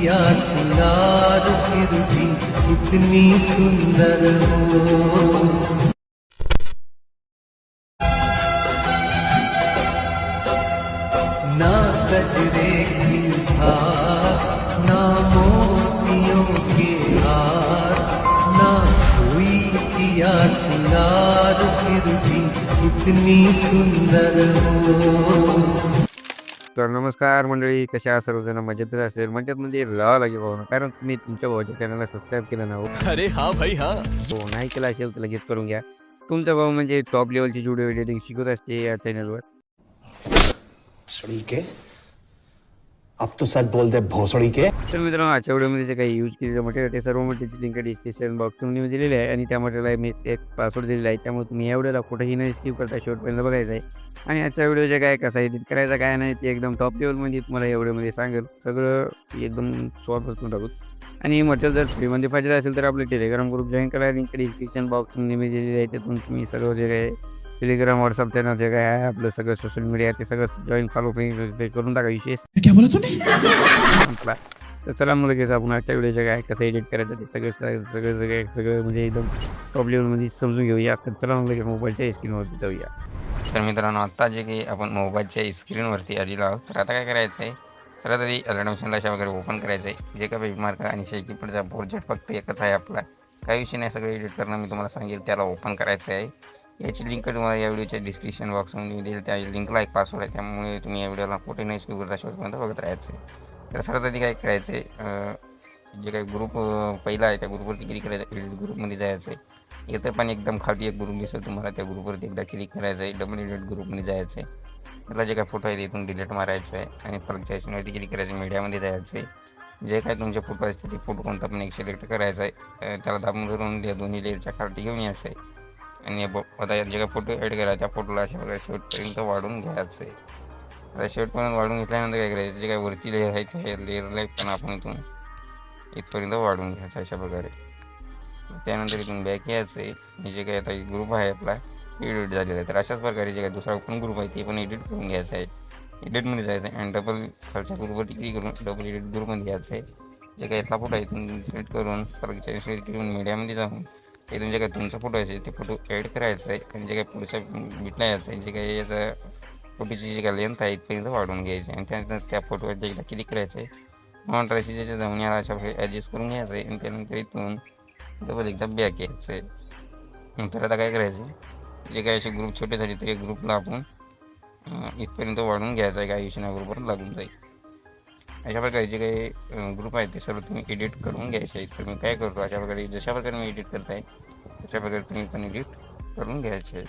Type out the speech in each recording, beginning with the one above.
सिंगार फिर भी इतनी सुंदर हो। ना गजरे की धार ना मोतियों के हार ना कोई किया सिंगार फिर भी इतनी सुंदर हो। तर नमस्कार मंडळी कशा आहात सर्वजण? मजेत असेल? मजेत म्हणजे राहावं लागेल भाऊ कारण तुम्ही तुमच्या भाऊच्या चॅनलला सबस्क्राईब केलं ना हो. अरे हाँ भाई हाँ. हो, नाही केलं असेल तर लगेच करून घ्या. तुमचा भाऊ म्हणजे टॉप लेवलची व्हिडिओ एडिटिंग शिकवत असते या चॅनलवर अब तो सच बोल दे भोसड़ी के। तर मित्रांनो आजच्या व्हिडिओमध्ये जे काही यूज केलेलं मटेरियल ते सर्व मटेरियलची लिंक डिस्क्रिप्शन बॉक्समध्ये दिलेली आहे. आणि त्या मटेरियलला मी एक पासवर्ड दिलेला आहे. त्यामुळे तुम्ही या व्हिडिओला कुठेही नाही स्किप करता शेवटपर्यंत बघायचं आहे. आणि आजच्या व्हिडिओचे काय कसा एडिट करायचा काय नाही ते एकदम टॉप लेवलमध्ये तुम्हाला या व्हिडिओमध्ये सांगेल. सगळं एकदम सॉल्व टाकू. आणि मटेरियल जर फ्रीमध्ये पाहिजे असेल तर आपलं टेलिग्राम ग्रुप जॉईन करा. लिंक डिस्क्रिप्शन बॉक्समध्ये मी दिलेली आहे. त्यातून तुम्ही सर्व जे काही टेलिग्राम व्हॉट्सअप चॅनल जे काय आहे आपलं सगळं सोशल मीडिया ते सगळं जॉईन फॉलो ते करून टाका विशेष. संपला तर चला मग लगेच आपण आजच्या व्हिडिओच्या काय कसं एडिट करायचं ते सगळं सगळं सगळं सगळं सगळं म्हणजे एकदम टॉप लेवलमध्ये समजून घेऊया. तर चला मग लगेच मोबाईलच्या स्क्रीनवरती जाऊया. तर मित्रांनो आत्ता जे काही आपण मोबाईलच्या स्क्रीनवरती आलेलो आहोत तर आता काय करायचं आहे सर्वात आधी अलर्ट अशा वगैरे ओपन करायचं आहे जे काय मार्क आणि शेकी पुढचा प्रोजेक्ट फक्त एकच आहे आपला काही विषय नाही सगळं एडिट करणं मी तुम्हाला सांगेल त्याला ओपन करायचं आहे याची लिंक तुम्हाला या व्हिडिओच्या डिस्क्रिप्शन बॉक्समध्ये देईल. त्या लिंकला एक पासवर्ड आहे त्यामुळे तुम्ही या व्हिडिओला कुठे नाही सुरू करता शेवटपर्यंत बघत राहायचं. आहे तर सर्वात आधी काय करायचं आहे जे काही ग्रुप पहिला आहे त्या ग्रुपवरती क्लिक करायचं एडिट ग्रुपमध्ये जायचं आहे इथं पण एकदम खाली एक ग्रुप दिसतो तुम्हाला त्या ग्रुपवरती एकदा क्लिक करायचं आहे डबल एडिट ग्रुपमध्ये जायचं आहे त्याला जे काय फोटो आहे इथून डिलीट मारायचं आहे आणि परत ज्याच्यावरती क्लिक करायचं मीडियामध्ये जायचं आहे जे काय तुमचे फोटो असतील ते फोटो कोणता पण एक सिलेक्ट करायचा आहे त्याला दाबून धरून त्या दोन्ही लेअरच्या खालती घेऊन यायचं आहे आणि आता यात जे काय फोटो ॲड करा त्या फोटोला अशा प्रकारे शेवटपर्यंत वाढून घ्यायचं आहे आता शेवटपर्यंत वाढून घेतल्यानंतर काय करायचं? जे काय वरती लेअर आहे त्या लेअरला पण आपण इथून इथपर्यंत वाढून घ्यायचं अशा प्रकारे. त्यानंतर इथून बॅक यायचं आहे जे काही आता ग्रुप आहे आपला एडिट झालेला आहे. तर अशाच प्रकारे जे काही दुसरा पण ग्रुप आहे ते पण एडिट करून घ्यायचं आहे. एडिटमध्ये जायचं आहे. आणि डबल खालच्या ग्रुपवरती क्लिक करून डबल एडिट ग्रुपमध्ये घ्यायचं आहे. जे काही इथला फोटो आहे इथून सिलेक्ट करून सिलेक्ट करून मीडियामध्ये जाऊन इथून जे काही तुमचा फोटो आहे ते फोटो ॲड करायचा आहे. आणि जे काही पुढच्या बिटला यायचं आहे जे काही याचा फोटोची जी काही लेंथ आहे इथपर्यंत वाढवून घ्यायची आहे. आणि त्यानंतर त्या फोटोवरती एकदा क्लिक करायचं आहे मॉनिटरशी ज्याच्या जाऊन याला अशा ॲडजस्ट करून घ्यायचं आहे. आणि त्यानंतर इथून डबल एकदा बॅक यायचं आहे. नंतर आता काय करायचं आहे जे काही असे ग्रुप छोटे झाले तरी ग्रुपला आपण इथपर्यंत वाढून घ्यायचं आहे. काही विषय ग्रुपवर लागून जाईल. अशा प्रकारे जे काही ग्रुप आहेत ते सर्व तुम्ही एडिट करून घ्यायचे आहेत. तर मी काय करतो अशा प्रकारे जशा प्रकारे मी एडिट करत आहे तशा प्रकारे तुम्ही पण एडिट करून घ्यायचे आहेत.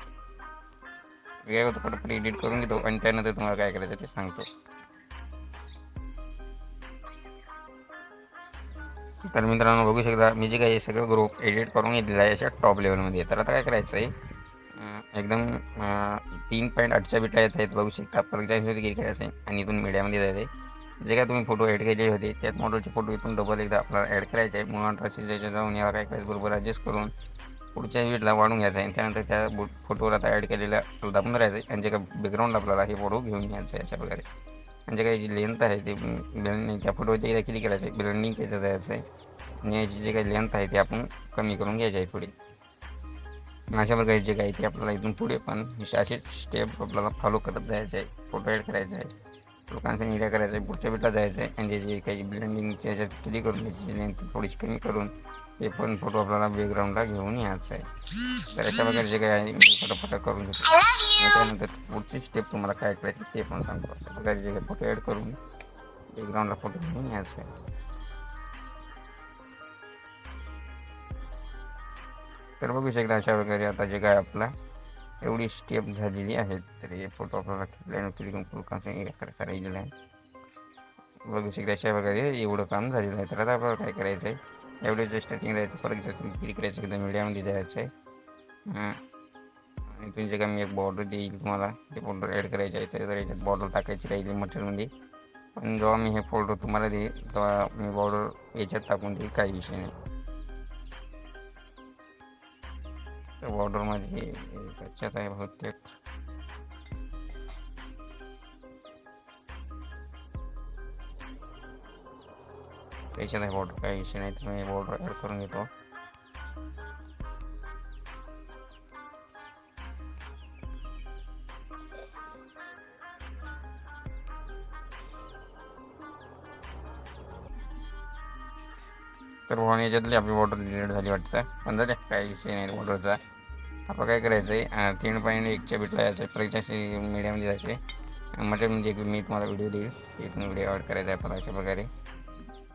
काय करतो पटापट एडिट करून घेतो आणि त्यानंतर तुम्हाला काय करायचं ते सांगतो. तर मित्रांनो बघू शकता मी जे काही सगळं ग्रुप एडिट करून घेतलेलं आहे अशा टॉप लेवलमध्ये तर आता काय करायचं आहे एकदम तीन पॉईंट आठच्या बिटा यायचं आहेत बघू शकता. परत जायचं क्लिक करायचं आहे आणि इथून मीडियामध्ये जायचं आहे. जे काय तुम्ही फोटो ॲड केले होते त्यात मॉडेलचे फोटो इथून डबल एकदा आपल्याला ॲड करायचे आहे. म्हणून अठराशे ज्याच्या जाऊन याला काय करायचं बरोबर ॲडजस्ट करून पुढच्या बीटला वाढून घ्यायचं आहे. आणि त्यानंतर त्या बो फोटोवर आता ॲड केलेल्या दाबून राहायचं आहे. आणि जे काय बॅकग्राऊंड आपल्याला हे फोटो घेऊन घ्यायचं आहे अशा प्रकारे. आणि जे काही जी लेंथ आहे ते ब्लेंडिंग त्या फोटोवरती एकदा किती करायचं आहे. ब्लेंडिंग त्याचं जायचं आहे. आणि याची जे काही लेंथ आहे ते आपण कमी करून घ्यायची आहे पुढे. अशा प्रकारे जे काही ते आपल्याला इथून पुढे पण असेच स्टेप आपल्याला फॉलो करत जायचं आहे. फोटो ॲड करायचा आहे. लोकांचं मीडिया करायचं आहे पुढच्या बेटला जायचं आहे. आणि जे काही ब्लेंडिंगच्या ह्याच्यात किती करून त्याची लेंथ थोडीशी कमी करून ते पण फोटो आपल्याला बॅकग्राऊंडला घेऊन यायचं आहे. तर अशा प्रकारे जे काही आहे मी फटाफट करून घेतो. त्यानंतर पुढची स्टेप तुम्हाला काय करायचं ते पण सांगतो. अशा प्रकारे जे काही फोटो ॲड करून बॅकग्राऊंडला फोटो घेऊन यायचं आहे. तर बघू शकता अशा प्रकारे आता जे काय आपला एवढी स्टेप झालेली आहे तर हे फोटो आपल्याला खेळल्यानंतर क्लिक करायचा राहिलेला आहे बघू शकता अशा प्रकारे एवढं काम झालेलं आहे. तर आता आपल्याला काय करायचं आहे? एवढे स्टार्टिंग राहायचं परत जर तुम्ही क्लिक करायचं एकदम मीडियामध्ये जायचं आहे. हां. आणि तुमचे काम मी एक बॉर्डर देईल तुम्हाला. ते बॉर्डर ॲड करायचे आहे तर याच्यात बॉर्डर टाकायची राहिली मटेरियलमध्ये पण जेव्हा मी हे फोल्डर तुम्हाला देईल तेव्हा मी बॉर्डर याच्यात टाकून देईल काही विषय नाही. बॉर्डरमध्ये स्वच्छता आहे बहुतेक. त्याच्यात आहे बॉर्डर काही विषय नाही तुम्ही बॉर्डर ॲड करून घेतो. तर म्हणून याच्यातली आपली बॉर्डर डिलीट झाली वाटतं. पण झाले काही विषय नाही बॉर्डरचा आपण काय करायचं आहे तीन पॉईंट एकच्या बिटला यायचं आहे मीडियामध्ये जायचे म्हणजे म्हणजे एक मी तुम्हाला व्हिडिओ देईल तिथून व्हिडिओ ॲड करायचा आहे अशा प्रकारे.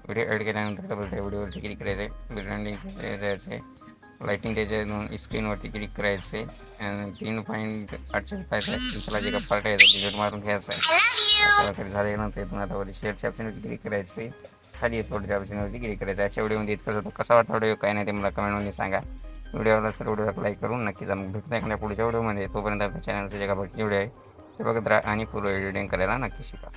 व्हिडिओ ॲड केल्यानंतर व्हिडिओवरती क्लिक करायचं आहे. ब्रँडिंग जायचं आहे. लाईटिंग त्याच्या स्क्रीनवरती क्लिक करायचं आहे. आणि तीन पॉईंट आठशे पाहिजे जे का पार्ट आहे तिकीट मारून घ्यायचं आहे. प्रकारे झाल्यानंतर इथून आता वरती शेअरच्या ऑप्शनवरती क्लिक करायचं आहे. खाली एक्सपोर्टच्या ऑप्शनवरती क्लिक करायचं आहे. अशा व्हिडिओमध्ये इतकं होतं. कसा वाटला व्हिडिओ काय नाही ते मला कमेंटमध्ये सांगा. व्हिडिओ आवडला तर व्हिडिओला लाईक करून नक्कीच मग भेटून एखाद्या पुढच्या व्हिडिओमध्ये. तोपर्यंत आपल्या चॅनलचे जे का बाकी व्हिडिओ आहे. ते बघत राहा आणि पूर्व एडिटिंग करायला नक्की शिका.